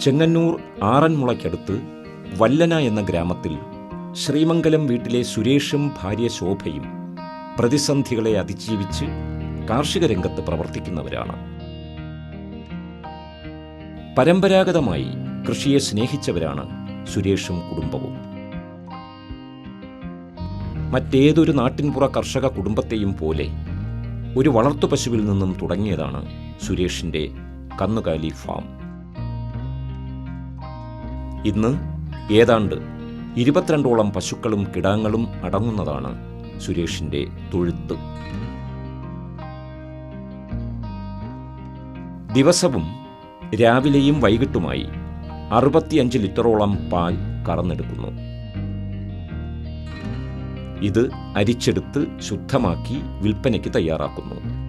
ചെങ്ങന്നൂർ ആറന്മുളയ്ക്കടുത്ത് വല്ലന എന്ന ഗ്രാമത്തിൽ ശ്രീമംഗലം വീട്ടിലെ സുരേഷും ഭാര്യ ശോഭയും പ്രതിസന്ധികളെ അതിജീവിച്ച് കാർഷിക രംഗത്ത് പ്രവർത്തിക്കുന്നവരാണ്. പരമ്പരാഗതമായി കൃഷിയെ സ്നേഹിച്ചവരാണ് സുരേഷും കുടുംബവും. മറ്റേതൊരു നാട്ടിൻപുറ കർഷക കുടുംബത്തെയും പോലെ ഒരു വളർത്തു പശുവിൽ നിന്നും തുടങ്ങിയതാണ് സുരേഷിന്റെ കന്നുകാലി ഫാം. ഇന്ന് ഏതാണ്ട് ഇരുപത്തിരണ്ടോളം പശുക്കളും കിടാങ്ങളും അടങ്ങുന്നതാണ് സുരേഷിന്റെ തൊഴുത്ത്. ദിവസവും രാവിലെയും വൈകിട്ടുമായി അറുപത്തിയഞ്ച് ലിറ്ററോളം പാൽ കറന്നെടുക്കുന്നു. ഇത് അരിച്ചെടുത്ത് ശുദ്ധമാക്കി വിൽപ്പനയ്ക്ക് തയ്യാറാക്കുന്നു.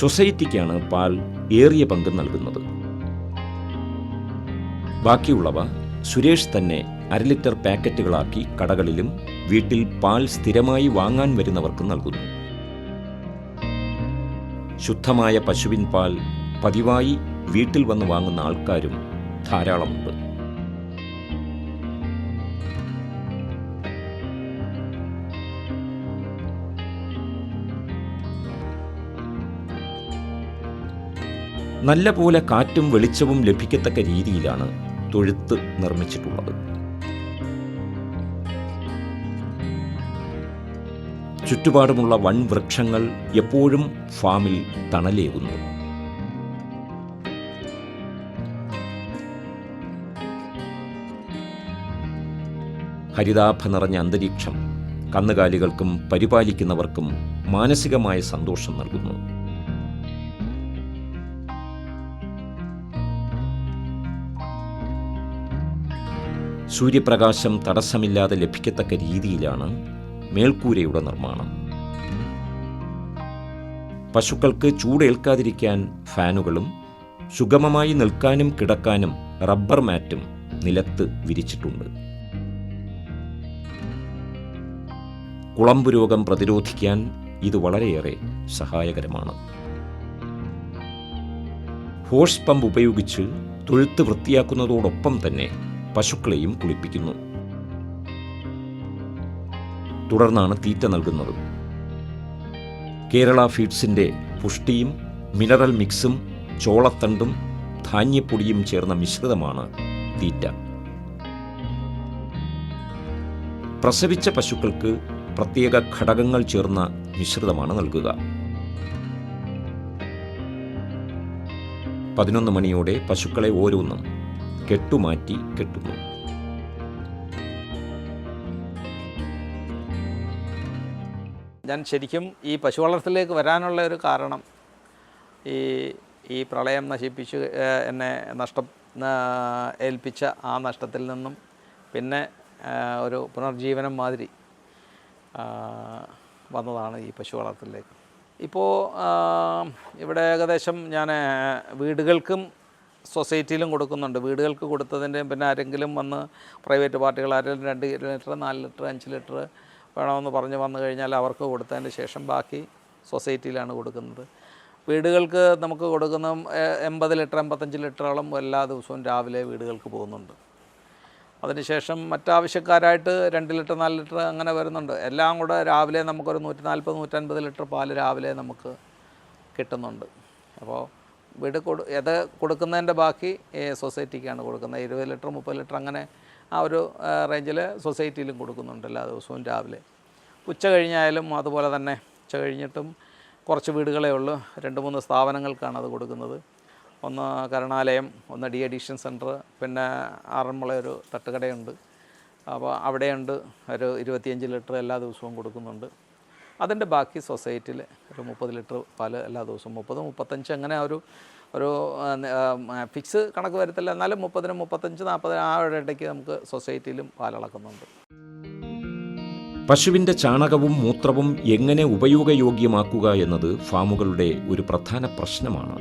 സൊസൈറ്റിക്കാണ് പാൽ ഏറിയ പങ്ക് നൽകുന്നത്. ബാക്കിയുള്ളവ സുരേഷ് തന്നെ അര ലിറ്റർ പാക്കറ്റുകളാക്കി കടകളിലും വീട്ടിൽ പാൽ സ്ഥിരമായി വാങ്ങാൻ വരുന്നവർക്ക് നൽകുന്നു. ശുദ്ധമായ പശുവിൻ പാൽ പതിവായി വീട്ടിൽ വന്ന് വാങ്ങുന്ന ആൾക്കാരും ധാരാളമുണ്ട്. നല്ല പോലെ കാറ്റും വെളിച്ചവും ലഭിക്കത്തക്ക രീതിയിലാണ് തൊഴുത്ത് നിർമ്മിച്ചിട്ടുള്ളത്. ചുറ്റുപാടുമുള്ള വൻ വൃക്ഷങ്ങൾ എപ്പോഴും ഫാമിൽ തണലേകുന്നു. ഹരിതാഭ നിറഞ്ഞ അന്തരീക്ഷം കന്നുകാലികൾക്കും പരിപാലിക്കുന്നവർക്കും മാനസികമായ സന്തോഷം നൽകുന്നു. സൂര്യപ്രകാശം തടസ്സമില്ലാതെ ലഭിക്കത്തക്ക രീതിയിലാണ് മേൽക്കൂരയുടെ നിർമ്മാണം. പശുക്കൾക്ക് ചൂടേൽക്കാതിരിക്കാൻ ഫാനുകളും സുഗമമായി നിൽക്കാനും കിടക്കാനും റബ്ബർ മാറ്റും നിലത്ത് വിരിച്ചിട്ടുണ്ട്. കുളമ്പ് രോഗം പ്രതിരോധിക്കാൻ ഇത് വളരെയേറെ സഹായകരമാണ്. ഹോഴ്സ് പമ്പ് ഉപയോഗിച്ച് തൊഴുത്ത് വൃത്തിയാക്കുന്നതോടൊപ്പം തന്നെ പശുക്കളെയും കുളിപ്പിക്കുന്നു. തുടർന്നാണ് തീറ്റ നൽകുന്നത്. കേരള ഫീഡ്സിന്റെ പുഷ്ടിയും മിനറൽ മിക്സും ചോളത്തണ്ടും ധാന്യപ്പൊടിയും ചേർന്ന മിശ്രിതമാണ് തീറ്റ. പ്രസവിച്ച പശുക്കൾക്ക് പ്രത്യേക ഘടകങ്ങൾ ചേർന്ന മിശ്രിതമാണ് നൽകുക. പതിനൊന്ന് മണിയോടെ പശുക്കളെ ഓരോന്നും കെട്ടുമാറ്റി കെട്ടുന്നു. ഞാൻ ശരിക്കും ഈ പശു വളർത്തലിലേക്ക് വരാനുള്ള ഒരു കാരണം ഈ ഈ പ്രളയം നശിപ്പിച്ച് എന്നെ നഷ്ടം ഏൽപ്പിച്ച ആ നഷ്ടത്തിൽ നിന്നും പിന്നെ ഒരു പുനർജീവനം മാതിരി വന്നതാണ് ഈ പശു വളർത്തലിലേക്ക് ഇപ്പോൾ ഇവിടെ ഏകദേശം ഞാൻ വീടുകൾക്കും സൊസൈറ്റിയിലും കൊടുക്കുന്നുണ്ട്. വീടുകൾക്ക് കൊടുത്തതിന്റെ പിന്നെ ആരെങ്കിലും വന്ന് പ്രൈവറ്റ് പാർട്ടികൾ ആരെങ്കിലും രണ്ട് ലിറ്റർ നാല് ലിറ്റർ അഞ്ച് ലിറ്റർ വേണമെന്ന് പറഞ്ഞ് വന്നു കഴിഞ്ഞാൽ അവർക്ക് കൊടുത്തതിന് ശേഷം ബാക്കി സൊസൈറ്റിയിലാണ് കൊടുക്കുന്നത്. വീടുകൾക്ക് നമുക്ക് കൊടുക്കുന്ന എൺപത് ലിറ്റർ എൺപത്തഞ്ച് ലിറ്ററോളം എല്ലാ ദിവസവും രാവിലെ വീടുകൾക്ക് പോകുന്നുണ്ട്. അതിനുശേഷം മറ്റാവശ്യക്കാരായിട്ട് രണ്ട് ലിറ്റർ നാല് ലിറ്റർ അങ്ങനെ വരുന്നുണ്ട്. എല്ലാം കൂടെ രാവിലെ നമുക്കൊരു നൂറ്റി നാൽപ്പത് നൂറ്റൻപത് ലിറ്റർ പാൽ രാവിലെ നമുക്ക് കിട്ടുന്നുണ്ട്. അപ്പോൾ വീട് കൊടു ഇത് കൊടുക്കുന്നതിന്റെ ബാക്കി സൊസൈറ്റിക്കാണ് കൊടുക്കുന്നത്. ഇരുപത് ലിറ്റർ മുപ്പത് ലിറ്റർ അങ്ങനെ ആ ഒരു റേഞ്ചിൽ സൊസൈറ്റിയിലും കൊടുക്കുന്നുണ്ട് എല്ലാ ദിവസവും രാവിലെ. ഉച്ച കഴിഞ്ഞായാലും അതുപോലെ തന്നെ ഉച്ച കഴിഞ്ഞിട്ടും കുറച്ച് വീടുകളേ ഉള്ളൂ. രണ്ട് മൂന്ന് സ്ഥാപനങ്ങൾക്കാണ് അത് കൊടുക്കുന്നത്. ഒന്ന് കരുണാലയം ഒന്ന് ഡി അഡീഷൻ സെന്റർ പിന്നെ ആറന്മുള ഒരു തട്ടുകടയുണ്ട്. അപ്പോൾ അവിടെയുണ്ട് ഒരു ഇരുപത്തിയഞ്ച് ലിറ്റർ എല്ലാ ദിവസവും കൊടുക്കുന്നുണ്ട്. അതിന്റെ ബാക്കി സൊസൈറ്റിയിൽ ഒരു മുപ്പത് ലിറ്റർ പാൽ എല്ലാ ദിവസവും മുപ്പത് മുപ്പത്തഞ്ച് അങ്ങനെ ഒരു ഒരു ഫിക്സ് കണക്ക് വരത്തില്ല. എന്നാലും മുപ്പതിന് മുപ്പത്തഞ്ച് നാൽപ്പത് ആ ഒരു ഇടയ്ക്ക് നമുക്ക് സൊസൈറ്റിയിലും പാലളക്കുന്നുണ്ട് പശുവിന്റെ ചാണകവും മൂത്രവും എങ്ങനെ ഉപയോഗയോഗ്യമാക്കുക എന്നത് ഫാമുകളുടെ ഒരു പ്രധാന പ്രശ്നമാണ്.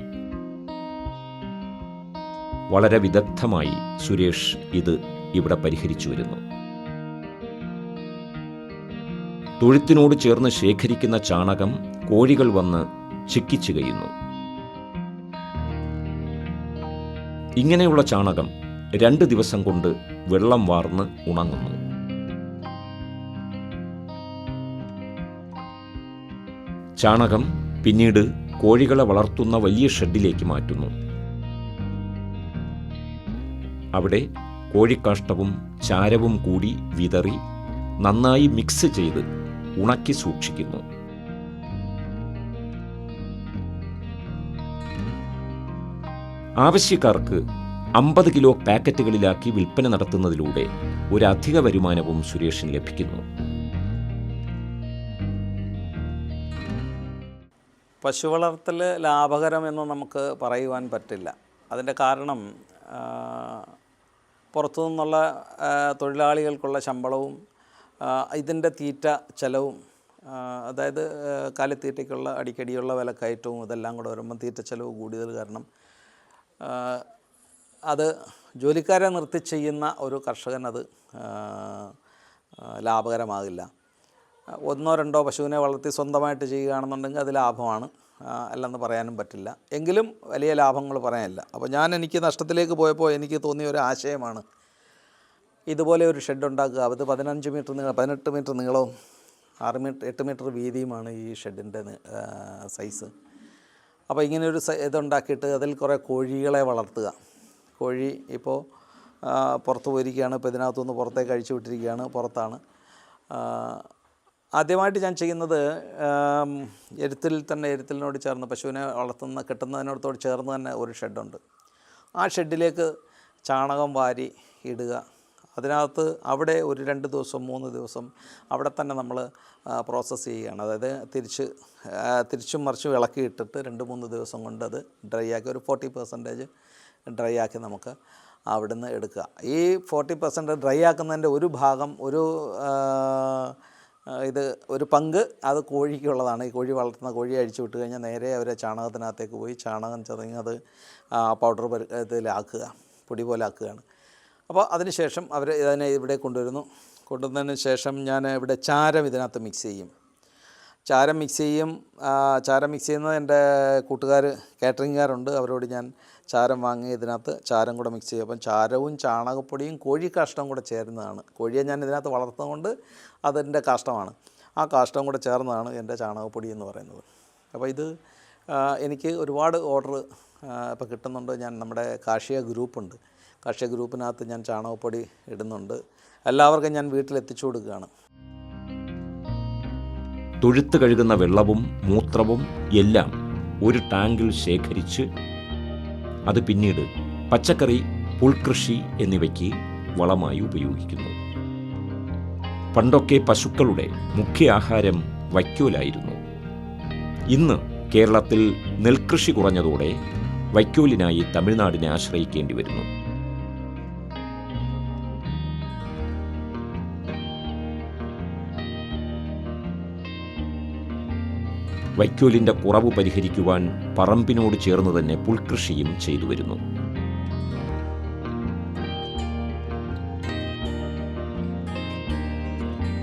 വളരെ വിദഗ്ധമായി സുരേഷ് ഇത് ഇവിടെ പരിഹരിച്ചു വരുന്നു. തൊഴുത്തിനോട് ചേർന്ന് ശേഖരിക്കുന്ന ചാണകം കോഴികൾ വന്ന് ചിക്കിച്ചു കഴിയുന്നു ഇങ്ങനെയുള്ള ചാണകം രണ്ട് ദിവസം കൊണ്ട് വെള്ളം വാർന്ന് ഉണങ്ങുന്നു. ചാണകം പിന്നീട് കോഴികളെ വളർത്തുന്ന വലിയ ഷെഡിലേക്ക് മാറ്റുന്നു. അവിടെ കോഴിക്കാഷ്ടവും ചാരവും കൂടി വിതറി നന്നായി മിക്സ് ചെയ്ത് ഉണക്കി സൂക്ഷിക്കുന്നു. ആവശ്യക്കാർക്ക് അമ്പത് കിലോ പാക്കറ്റുകളിലാക്കി വിൽപ്പന നടത്തുന്നതിലൂടെ ഒരു അധിക വരുമാനവും സുരേഷിന് ലഭിക്കുന്നു. പശു വളർത്തൽ ലാഭകരമെന്ന് നമുക്ക് പറയുവാൻ പറ്റില്ല. അതിന്റെ കാരണം പുറത്തു നിന്നുള്ള തൊഴിലാളികൾക്കുള്ള ശമ്പളവും ഇതിന്റെ തീറ്റ ചെലവും അതായത് കാലിത്തീറ്റയ്ക്കുള്ള അടിക്കടിയുള്ള വിലക്കയറ്റവും ഇതെല്ലാം കൂടെ വരുമ്പം തീറ്റ ചെലവ് കൂടിയത് കാരണം അത് ജോലിക്കാരെ നിർത്തി ചെയ്യുന്ന ഒരു കർഷകനത് ലാഭകരമാകില്ല. ഒന്നോ രണ്ടോ പശുവിനെ വളർത്തി സ്വന്തമായിട്ട് ചെയ്യുകയാണെന്നുണ്ടെങ്കിൽ അത് ലാഭമാണ് അല്ലെന്ന് പറയാനും പറ്റില്ല. എങ്കിലും വലിയ ലാഭങ്ങൾ പറയാനില്ല. അപ്പോൾ ഞാൻ എനിക്ക് നഷ്ടത്തിലേക്ക് പോയപ്പോൾ എനിക്ക് തോന്നിയ ഒരു ആശയമാണ് ഇതുപോലെ ഒരു ഷെഡ് ഉണ്ടാക്കുക. അത് പതിനഞ്ച് മീറ്റർ നീളം പതിനെട്ട് മീറ്റർ നീളവും ആറ് മീറ്റർ എട്ട് മീറ്റർ വീതിയുമാണ് ഈ ഷെഡിന്റെ സൈസ് അപ്പോൾ ഇങ്ങനെയൊരു ഇതുണ്ടാക്കിയിട്ട് അതിൽ കുറേ കോഴികളെ വളർത്തുക. കോഴി ഇപ്പോൾ പുറത്ത് പോയിരിക്കുകയാണ്. ഇപ്പോൾ ഇതിനകത്തുനിന്ന് പുറത്തേക്ക് അഴിച്ചു വിട്ടിരിക്കുകയാണ് പുറത്താണ്. ആദ്യമായിട്ട് ഞാൻ ചെയ്യുന്നത് എരുത്തിൽ തന്നെ എരുത്തിലിനോട് ചേർന്ന് പശുവിനെ വളർത്തുന്ന കിട്ടുന്നതിനോടത്തോട് ചേർന്ന് തന്നെ ഒരു ഷെഡുണ്ട് ആ ഷെഡിലേക്ക് ചാണകം വാരി ഇടുക. അതിനകത്ത് അവിടെ ഒരു രണ്ട് ദിവസം മൂന്ന് ദിവസം അവിടെ തന്നെ നമ്മൾ പ്രോസസ്സ് ചെയ്യുകയാണ്. അതായത് തിരിച്ച് തിരിച്ചും മറിച്ചും ഇളക്കി ഇട്ടിട്ട് രണ്ട് മൂന്ന് ദിവസം കൊണ്ട് അത് ഡ്രൈ ആക്കി ഒരു ഫോർട്ടി പെർസെന്റേജ് ഡ്രൈ ആക്കി നമുക്ക് അവിടുന്ന് എടുക്കുക. ഈ ഫോർട്ടി പെർസെന്റ് ഡ്രൈ ആക്കുന്നതിന്റെ ഒരു ഭാഗം ഒരു ഇത് ഒരു പങ്ക് അത് കോഴിക്കുള്ളതാണ്. ഈ കോഴി വളർത്തുന്ന കോഴി അഴിച്ചു വിട്ട് കഴിഞ്ഞാൽ നേരെ അവരെ ചാണകത്തിനകത്തേക്ക് പോയി ചാണകം ചതങ്ങി അത് പൗഡർ ഇതിലാക്കുക പൊടി പോലെ ആക്കുകയാണ്. അപ്പോൾ അതിനുശേഷം അവർ ഇതിനെ ഇവിടെ കൊണ്ടുവരുന്നു. കൊണ്ടുവന്നതിന് ശേഷം ഞാൻ ഇവിടെ ചാരം ഇതിനകത്ത് മിക്സ് ചെയ്യും. ചാരം മിക്സ് ചെയ്യും. ചാരം മിക്സ് ചെയ്യുന്നത് എന്റെ കൂട്ടുകാർ കാറ്ററിംഗുകാരുണ്ട്. അവരോട് ഞാൻ ചാരം വാങ്ങി ഇതിനകത്ത് ചാരം കൂടെ മിക്സ് ചെയ്യും. അപ്പം ചാരവും ചാണകപ്പൊടിയും കോഴി കാഷ്ടവും കൂടെ ചേരുന്നതാണ്. കോഴിയെ ഞാൻ ഇതിനകത്ത് വളർത്തുന്നതുകൊണ്ട് അതിന്റെ കാഷ്ടമാണ്. ആ കാഷ്ടവും കൂടെ ചേർന്നതാണ് എന്റെ ചാണകപ്പൊടി എന്ന് പറയുന്നത്. അപ്പോൾ ഇത് എനിക്ക് ഒരുപാട് ഓർഡർ ഇപ്പോൾ കിട്ടുന്നുണ്ട്. ഞാൻ നമ്മുടെ കാർഷിക ഗ്രൂപ്പുണ്ട്. കാർഷിക ഗ്രൂപ്പിനകത്ത് ഞാൻ ചാണകപ്പൊടി ഇടുന്നുണ്ട്. എല്ലാവർക്കും ഞാൻ വീട്ടിലെത്തിച്ചു കൊടുക്കുകയാണ്. തൊഴുത്ത് കഴുകുന്ന വെള്ളവും മൂത്രവും എല്ലാം ഒരു ടാങ്കിൽ ശേഖരിച്ച് അത് പിന്നീട് പച്ചക്കറി പുൽകൃഷി എന്നിവയ്ക്ക് വളമായി ഉപയോഗിക്കുന്നു. പണ്ടൊക്കെ പശുക്കളുടെ മുഖ്യ ആഹാരം വൈക്കോലായിരുന്നു. ഇന്ന് കേരളത്തിൽ നെൽകൃഷി കുറഞ്ഞതോടെ വൈക്കോലിനായി തമിഴ്നാടിനെ ആശ്രയിക്കേണ്ടി വരുന്നു. വൈക്കോലിന്റെ കുറവ് പരിഹരിക്കുവാൻ പറമ്പിനോട് ചേർന്ന് തന്നെ പുൽകൃഷിയും ചെയ്തു വരുന്നു.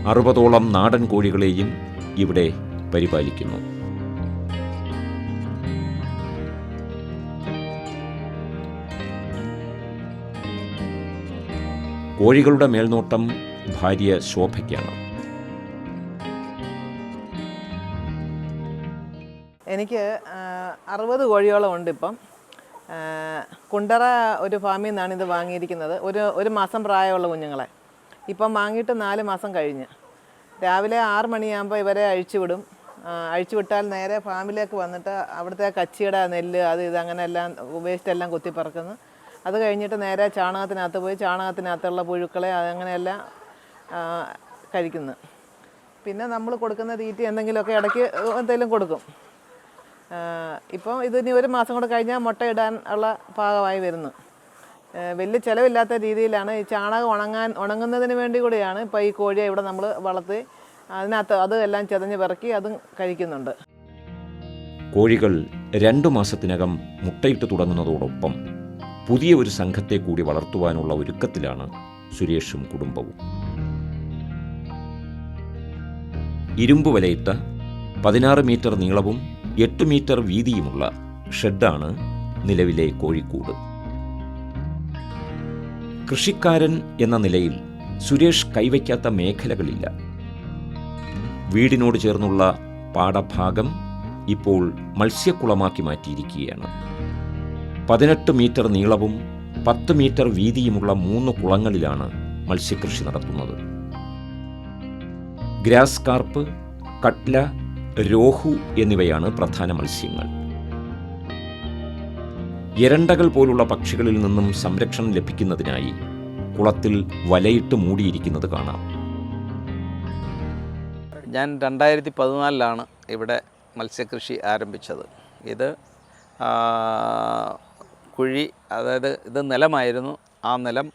അറുപതോളം നാടൻ കോഴികളെയും ഇവിടെ പരിപാലിക്കുന്നു. കോഴികളുടെ മേൽനോട്ടം ഭാര്യ ശോഭയ്ക്കാണ്. എനിക്ക് അറുപത് കോഴിയോളം ഉണ്ട് ഇപ്പം കുണ്ടറ ഒരു ഫാമിൽ നിന്നാണ് ഇത് വാങ്ങിയിരിക്കുന്നത്. ഒരു ഒരു മാസം പ്രായമുള്ള കുഞ്ഞുങ്ങളെ. ഇപ്പം വാങ്ങിയിട്ട് നാല് മാസം കഴിഞ്ഞ്. രാവിലെ ആറ് മണിയാകുമ്പോൾ ഇവരെ അഴിച്ചു വിടും. അഴിച്ചു നേരെ ഫാമിലേക്ക് വന്നിട്ട് അവിടുത്തെ കച്ചിയുടെ നെല്ല് അത് ഇത് അങ്ങനെ എല്ലാം വേസ്റ്റ് എല്ലാം കുത്തിപ്പറക്കുന്നു അത് കഴിഞ്ഞിട്ട് നേരെ ചാണകത്തിനകത്ത് പോയി ചാണകത്തിനകത്തുള്ള പുഴുക്കളെ അങ്ങനെയെല്ലാം കഴിക്കുന്നു. പിന്നെ നമ്മൾ കൊടുക്കുന്ന തീറ്റ എന്തെങ്കിലുമൊക്കെ ഇടയ്ക്ക് എന്തെങ്കിലും കൊടുക്കും. ആഹ് ഇപ്പം ഇത് ഇനി ഒരു മാസം കൂടെ കഴിഞ്ഞാൽ മുട്ട ഇടാൻ ഉള്ള പാകമായി വരുന്നു. വലിയ ചിലവില്ലാത്ത രീതിയിലാണ് ഈ ചാണകം ഉണങ്ങാൻ ഉണങ്ങുന്നതിന് വേണ്ടി കൂടിയാണ് ഇപ്പോൾ ഈ കോഴിയെ ഇവിടെ നമ്മൾ വളർത്തി അതിനകത്ത് അത് എല്ലാം ചെതഞ്ഞ് പിറക്കി അതും കഴിക്കുന്നുണ്ട്. കോഴികൾ രണ്ടു മാസത്തിനകം മുട്ടയിട്ട് തുടങ്ങുന്നതോടൊപ്പം പുതിയ ഒരു സംഘത്തെ കൂടി വളർത്തുവാനുള്ള ഒരുക്കത്തിലാണ് സുരേഷും കുടുംബവും. ഇരുമ്പ് വലയിട്ട പതിനാറ് മീറ്റർ നീളവും എട്ട് മീറ്റർ വീതിയുമുള്ള ഷെഡാണ് നിലവിലെ കോഴിക്കൂട്. കൃഷിക്കാരൻ എന്ന നിലയിൽ സുരേഷ് കൈവയ്ക്കാത്ത മേഖലകളില്ല. വീടിനോട് ചേർന്നുള്ള പാടഭാഗം ഇപ്പോൾ മത്സ്യക്കുളമാക്കി മാറ്റിയിരിക്കുകയാണ്. പതിനെട്ട് മീറ്റർ നീളവും പത്ത് മീറ്റർ വീതിയുമുള്ള മൂന്ന് കുളങ്ങളിലാണ് മത്സ്യകൃഷി നടത്തുന്നത്. ഗ്രാസ് കാർപ്പ് കട്ല രോഹു എന്നിവയാണ് പ്രധാന മത്സ്യങ്ങൾ. എരണ്ടകൾ പോലുള്ള പക്ഷികളിൽ നിന്നും സംരക്ഷണം ലഭിക്കുന്നതിനായി കുളത്തിൽ വലയിട്ട് മൂടിയിരിക്കുന്നത് കാണാം. ഞാൻ രണ്ടായിരത്തി പതിനാലിലാണ് ഇവിടെ മത്സ്യകൃഷി ആരംഭിച്ചത്. ഇത് കുഴി അതായത് ഇത് നിലമായിരുന്നു. ആ നിലം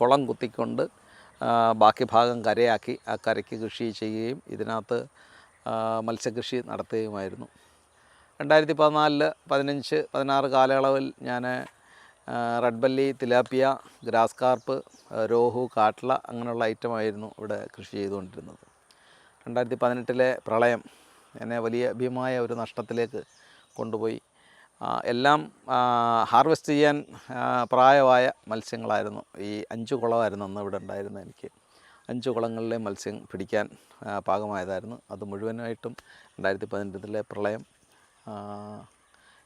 കുളം കുത്തിക്കൊണ്ട് ബാക്കി ഭാഗം കരയാക്കി ആ കരയ്ക്ക് കൃഷി ചെയ്യുകയും ഇതിനകത്ത് മത്സ്യകൃഷി നടത്തുകയുമായിരുന്നു. രണ്ടായിരത്തി പതിനാലിൽ പതിനഞ്ച് പതിനാറ് കാലയളവിൽ ഞാൻ red belly tilapia grass carp rohu catla അങ്ങനെയുള്ള ഐറ്റമായിരുന്നു ഇവിടെ കൃഷി ചെയ്തുകൊണ്ടിരുന്നത്. രണ്ടായിരത്തി പതിനെട്ടിലെ പ്രളയം എന്നെ വലിയ ഭീമമായ ഒരു നഷ്ടത്തിലേക്ക് കൊണ്ടുപോയി. എല്ലാം ഹാർവെസ്റ്റ് ചെയ്യാൻ പ്രായമായ മത്സ്യങ്ങളായിരുന്നു. ഈ അഞ്ച് കുളമായിരുന്നു അന്ന് ഇവിടെ ഉണ്ടായിരുന്നത് എനിക്ക്. അഞ്ച് കുളങ്ങളിലെ മത്സ്യം പിടിക്കാൻ പാകമായതായിരുന്നു. അത് മുഴുവനായിട്ടും രണ്ടായിരത്തി പതിനെട്ടിലെ പ്രളയം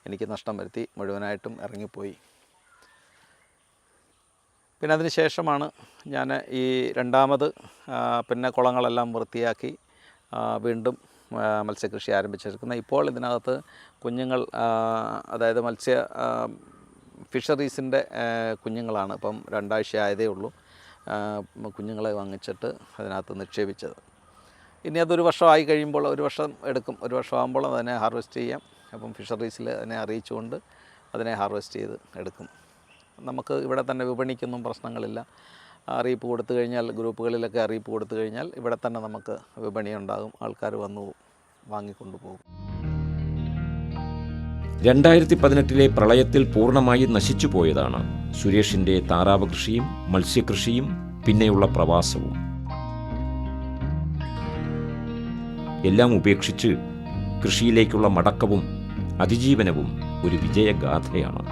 എനിക്ക് നഷ്ടം വരുത്തി മുഴുവനായിട്ടും ഇറങ്ങിപ്പോയി. പിന്നെ അതിന് ശേഷമാണ് ഞാൻ ഈ രണ്ടാമത് പിന്നെ കുളങ്ങളെല്ലാം വൃത്തിയാക്കി വീണ്ടും മത്സ്യകൃഷി ആരംഭിച്ചിരിക്കുന്നത് ഇപ്പോൾ ഇതിനകത്ത് കുഞ്ഞുങ്ങൾ അതായത് മത്സ്യ ഫിഷറീസിന്റെ കുഞ്ഞുങ്ങളാണ്. ഇപ്പം രണ്ടാഴ്ച ആയതേ ഉള്ളൂ. കുഞ്ഞുങ്ങളെ വാങ്ങിച്ചിട്ട് അതിനകത്ത് നിക്ഷേപിച്ചത്. ഇനി അതൊരു വർഷമായി കഴിയുമ്പോൾ ഒരു വർഷം എടുക്കും. ഒരു വർഷമാകുമ്പോൾ അതിനെ ഹാർവെസ്റ്റ് ചെയ്യാം. അപ്പം ഫിഷറീസിൽ അതിനെ അറിയിച്ചുകൊണ്ട് അതിനെ ഹാർവെസ്റ്റ് ചെയ്ത് എടുക്കും. നമുക്ക് ഇവിടെ തന്നെ വിപണിക്കൊന്നും പ്രശ്നങ്ങളില്ല. അറിയിപ്പ് കൊടുത്തു കഴിഞ്ഞാൽ ഗ്രൂപ്പുകളിലൊക്കെ അറിയിപ്പ് കൊടുത്തു കഴിഞ്ഞാൽ ഇവിടെ തന്നെ നമുക്ക് വിപണി ഉണ്ടാകും. ആൾക്കാർ വന്നു വാങ്ങിക്കൊണ്ടു പോകും. രണ്ടായിരത്തി പതിനെട്ടിലെ പ്രളയത്തിൽ പൂർണമായി നശിച്ചു പോയതാണ് സുരേഷിന്റെ താറാവ് കൃഷിയും മത്സ്യകൃഷിയും പിന്നെയുള്ള പ്രവാസവും. എല്ലാം ഉപേക്ഷിച്ച് കൃഷിയിലേക്കുള്ള മടക്കവും അതിജീവനവും ഒരു വിജയഗാഥയാണ്.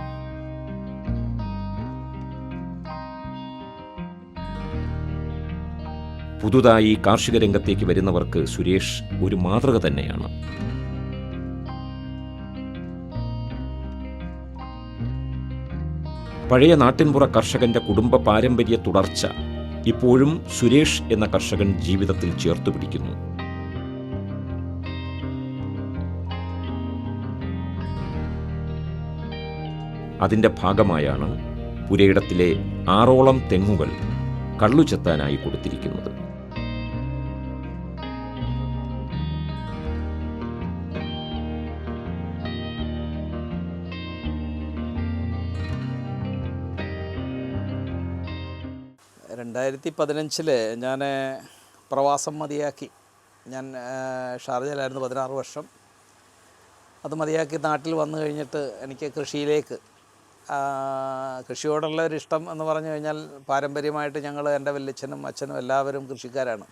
പുതുതായി കാർഷിക രംഗത്തേക്ക് വരുന്നവർക്ക് സുരേഷ് ഒരു മാതൃക തന്നെയാണ്. പഴയ നാട്ടിൻപുറ കർഷകന്റെ കുടുംബ പാരമ്പര്യ തുടർച്ച ഇപ്പോഴും സുരേഷ് എന്ന കർഷകൻ ജീവിതത്തിൽ ചേർത്തു പിടിക്കുന്നു. അതിന്റെ ഭാഗമായാണ് പുരയിടത്തിലെ ആറോളം തെങ്ങുകൾ കള്ളുചെത്താനായി കൊടുത്തിരിക്കുന്നത്. രണ്ടായിരത്തി പതിനഞ്ചിൽ ഞാൻ പ്രവാസം മതിയാക്കി. ഞാൻ ഷാർജയിലായിരുന്നു പതിനാറ് വർഷം. അത് മതിയാക്കി നാട്ടിൽ വന്നു കഴിഞ്ഞിട്ട് എനിക്ക് കൃഷിയിലേക്ക് കൃഷിയോടുള്ള ഒരു ഇഷ്ടം എന്ന് പറഞ്ഞു കഴിഞ്ഞാൽ പാരമ്പര്യമായിട്ട് ഞങ്ങൾ എന്റെ വല്യച്ഛനും അച്ഛനും എല്ലാവരും കൃഷിക്കാരാണ്.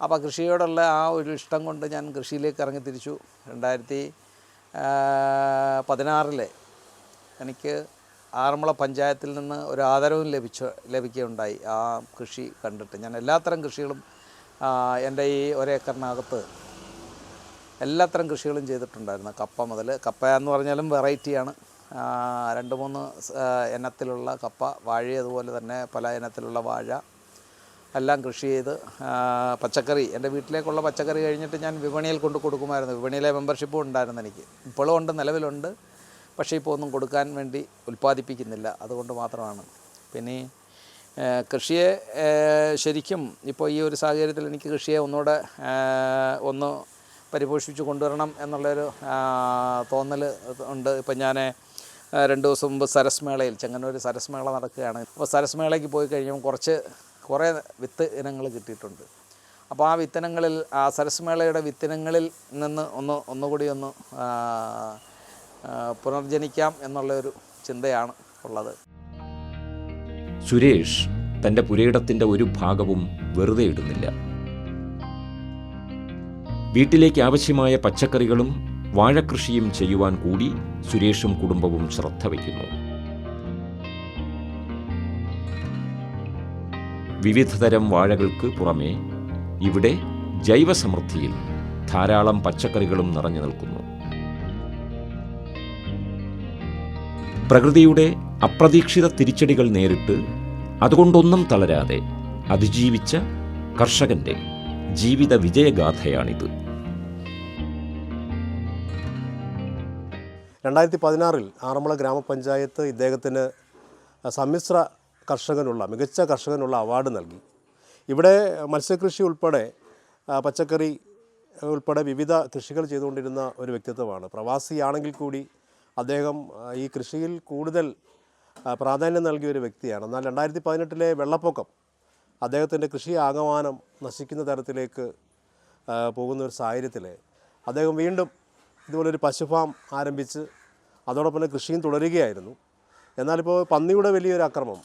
അപ്പോൾ കൃഷിയോടുള്ള ആ ഒരു ഇഷ്ടം കൊണ്ട് ഞാൻ കൃഷിയിലേക്ക് ഇറങ്ങി തിരിച്ചു. രണ്ടായിരത്തി പതിനാറിലെ എനിക്ക് ആറന്മുള പഞ്ചായത്തിൽ നിന്ന് ഒരു ആദരവും ലഭിച്ചു ലഭിക്കുകയുണ്ടായി. ആ കൃഷി കണ്ടിട്ട്. ഞാൻ എല്ലാത്തരം കൃഷികളും എന്റെ ഈ ഒരേക്കറിനകത്ത് എല്ലാത്തരം കൃഷികളും ചെയ്തിട്ടുണ്ടായിരുന്നു. കപ്പ മുതൽ കപ്പ എന്ന് പറഞ്ഞാലും വെറൈറ്റിയാണ് രണ്ട് മൂന്ന് ഇനത്തിലുള്ള കപ്പ വാഴ അതുപോലെ തന്നെ പല ഇനത്തിലുള്ള വാഴ എല്ലാം കൃഷി ചെയ്ത് പച്ചക്കറി. എന്റെ വീട്ടിലേക്കുള്ള പച്ചക്കറി കഴിഞ്ഞിട്ട് ഞാൻ വിപണിയിൽ കൊണ്ട് കൊടുക്കുമായിരുന്നു. വിപണിയിലെ മെമ്പർഷിപ്പും ഉണ്ടായിരുന്നു എനിക്ക്. ഇപ്പോഴും ഉണ്ട് നിലവിലുണ്ട്. പക്ഷേ ഇപ്പോൾ ഒന്നും കൊടുക്കാൻ വേണ്ടി ഉൽപ്പാദിപ്പിക്കുന്നില്ല. അതുകൊണ്ട് മാത്രമാണ്. പിന്നെ കൃഷിയെ ശരിക്കും ഇപ്പോൾ ഈ ഒരു സാഹചര്യത്തിൽ എനിക്ക് കൃഷിയെ ഒന്നുകൂടെ ഒന്ന് പരിപോഷിപ്പിച്ച് കൊണ്ടുവരണം എന്നുള്ളൊരു തോന്നൽ ഉണ്ട്. ഇപ്പം ഞാൻ രണ്ട് ദിവസം മുമ്പ് സരസ് മേളയിൽ ചെങ്ങന്നൂർ സരസ് മേള നടക്കുകയാണ്. അപ്പോൾ സരസ് മേളയ്ക്ക് പോയി കഴിഞ്ഞപ്പോൾ കുറച്ച് കുറേ വിത്ത് ഇനങ്ങൾ കിട്ടിയിട്ടുണ്ട്. അപ്പോൾ ആ വിത്തനങ്ങളിൽ ആ സരസ് മേളയുടെ വിത്തനങ്ങളിൽ നിന്ന് ഒന്ന് ഒന്നുകൂടി ഒന്ന് പുനർജനിക്കാം എന്നുള്ളൊരു ചിന്തയാണ് ഉള്ളത്. സുരേഷ് തന്റെ പുരയിടത്തിന്റെ ഒരു ഭാഗവും വെറുതെ ഇടുന്നില്ല. വീട്ടിലേക്ക് ആവശ്യമായ പച്ചക്കറികളും വാഴക്കൃഷിയും ചെയ്യുവാൻ കൂടി സുരേഷും കുടുംബവും ശ്രദ്ധ വയ്ക്കുന്നു. വിവിധതരം വാഴകൾക്ക് പുറമേ ഇവിടെ ജൈവസമൃദ്ധിയിൽ ധാരാളം പച്ചക്കറികളും നിറഞ്ഞു നിൽക്കുന്നു. പ്രകൃതിയുടെ അപ്രതീക്ഷിത തിരിച്ചടികൾ നേരിട്ട് അതുകൊണ്ടൊന്നും തളരാതെ അതിജീവിച്ച കർഷകന്റെ ജീവിത വിജയഗാഥയാണിത്. രണ്ടായിരത്തി പതിനാറിൽ ആറന്മുള ഗ്രാമപഞ്ചായത്ത് ഇദ്ദേഹത്തിന് സമ്മിശ്ര കർഷകനുള്ള മികച്ച കർഷകനുള്ള അവാർഡ് നൽകി. ഇവിടെ മത്സ്യകൃഷി ഉൾപ്പെടെ പച്ചക്കറി ഉൾപ്പെടെ വിവിധ കൃഷികൾ ചെയ്തുകൊണ്ടിരുന്ന ഒരു വ്യക്തിത്വമാണ്. പ്രവാസിയാണെങ്കിൽ കൂടി അദ്ദേഹം ഈ കൃഷിയിൽ കൂടുതൽ പ്രാധാന്യം നൽകിയ ഒരു വ്യക്തിയാണ്. എന്നാൽ രണ്ടായിരത്തി പതിനെട്ടിലെ വെള്ളപ്പൊക്കം അദ്ദേഹത്തിന്റെ കൃഷി ആകമാനം നശിക്കുന്ന തരത്തിലേക്ക് പോകുന്ന ഒരു സാഹചര്യത്തിൽ അദ്ദേഹം വീണ്ടും ഇതുപോലൊരു പശു ഫാം ആരംഭിച്ച് അതോടൊപ്പം തന്നെ കൃഷിയും തുടരുകയായിരുന്നു. എന്നാലിപ്പോൾ പന്നിയുടെ വലിയൊരു അക്രമം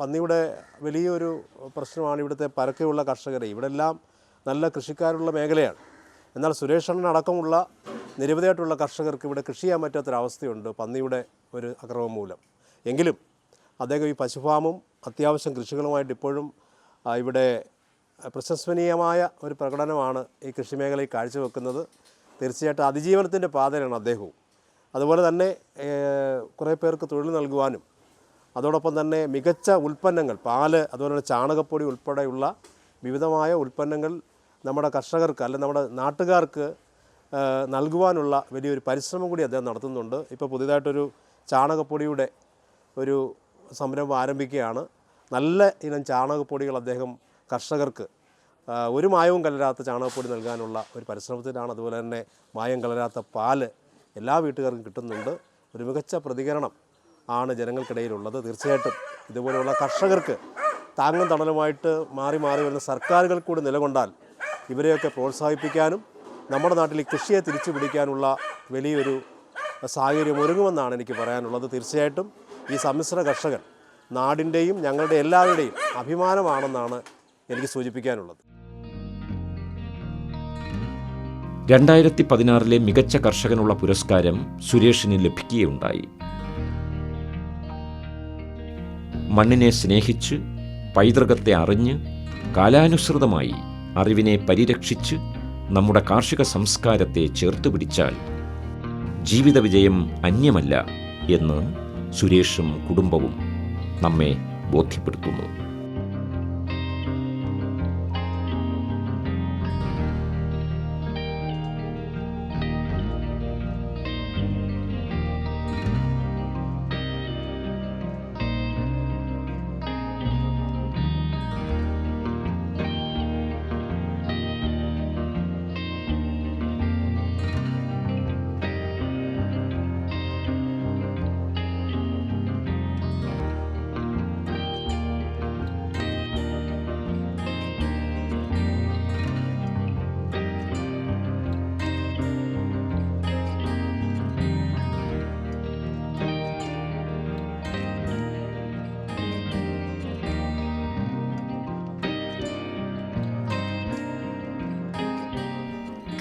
പന്നിയുടെ വലിയൊരു പ്രശ്നമാണ് ഇവിടുത്തെ പരക്കെയുള്ള കർഷകരെ. ഇവിടെ എല്ലാം നല്ല കൃഷിക്കാരുള്ള മേഖലയാണ്. എന്നാൽ സുരേഷ് അണ്ണൻ അടക്കമുള്ള നിരവധിയായിട്ടുള്ള കർഷകർക്ക് ഇവിടെ കൃഷി ചെയ്യാൻ പറ്റാത്തൊരവസ്ഥയുണ്ട് പന്നിയുടെ ഒരു അക്രമം മൂലം. എങ്കിലും അദ്ദേഹം ഈ പശുഫാമും അത്യാവശ്യം കൃഷികളുമായിട്ട് ഇപ്പോഴും ഇവിടെ പ്രശംസനീയമായ ഒരു പ്രകടനമാണ് ഈ കൃഷി മേഖലയിൽ കാഴ്ചവെക്കുന്നത്. തീർച്ചയായിട്ടും അതിജീവനത്തിന്റെ പാതയാണ് അദ്ദേഹവും. അതുപോലെ തന്നെ കുറേ പേർക്ക് തൊഴിൽ നൽകുവാനും അതോടൊപ്പം തന്നെ മികച്ച ഉൽപ്പന്നങ്ങൾ പാൽ അതുപോലെ തന്നെ ചാണകപ്പൊടി ഉൾപ്പെടെയുള്ള വിവിധമായ ഉൽപ്പന്നങ്ങൾ നമ്മുടെ കർഷകർക്ക് അല്ലെങ്കിൽ നമ്മുടെ നാട്ടുകാർക്ക് നൽകുവാനുള്ള വലിയൊരു പരിശ്രമം കൂടി അദ്ദേഹം നടത്തുന്നുണ്ട്. ഇപ്പോൾ പുതിയതായിട്ടൊരു ചാണകപ്പൊടിയുടെ ഒരു സംരംഭം ആരംഭിക്കുകയാണ്. നല്ല ഇനം ചാണകപ്പൊടികൾ അദ്ദേഹം കർഷകർക്ക് ഒരു മായവും കലരാത്ത ചാണകപ്പൊടി നൽകാനുള്ള ഒരു പരിശ്രമത്തിലാണ് അതുപോലെ തന്നെ മായം കലരാത്ത പാൽ എല്ലാ വീട്ടുകാർക്കും കിട്ടുന്നുണ്ട്. ഒരു മികച്ച പ്രതികരണം ആണ് ജനങ്ങൾക്കിടയിലുള്ളത്. തീർച്ചയായിട്ടും ഇതുപോലെയുള്ള കർഷകർക്ക് താങ്ങും തണലുമായിട്ട് മാറി മാറി വരുന്ന സർക്കാരുകൾ കൂടി നിലകൊണ്ടാൽ ഇവരെയൊക്കെ പ്രോത്സാഹിപ്പിക്കാനും നമ്മുടെ നാട്ടിൽ കൃഷിയെ തിരിച്ചു പിടിക്കാനുള്ള വലിയൊരു സാഹചര്യം ഒരുങ്ങുമെന്നാണ് എനിക്ക് പറയാനുള്ളത്. തീർച്ചയായിട്ടും ഈ സമ്മിശ്ര കർഷകൻ നാടിന്റെയും ഞങ്ങളുടെ എല്ലാവരുടെയും അഭിമാനമാണെന്നാണ് എനിക്ക് സൂചിപ്പിക്കാനുള്ളത്. രണ്ടായിരത്തി പതിനാറിലെ മികച്ച കർഷകനുള്ള പുരസ്കാരം സുരേഷിന് ലഭിക്കുകയുണ്ടായി. മണ്ണിനെ സ്നേഹിച്ച് പൈതൃകത്തെ അറിഞ്ഞ് കാലാനുസൃതമായി അറിവിനെ പരിരക്ഷിച്ച് നമ്മുടെ കാർഷിക സംസ്കാരത്തെ ചേർത്ത് പിടിച്ചാൽ ജീവിത വിജയം അന്യമല്ല എന്ന് സുരേഷും കുടുംബവും നമ്മെ ബോധ്യപ്പെടുത്തുന്നു.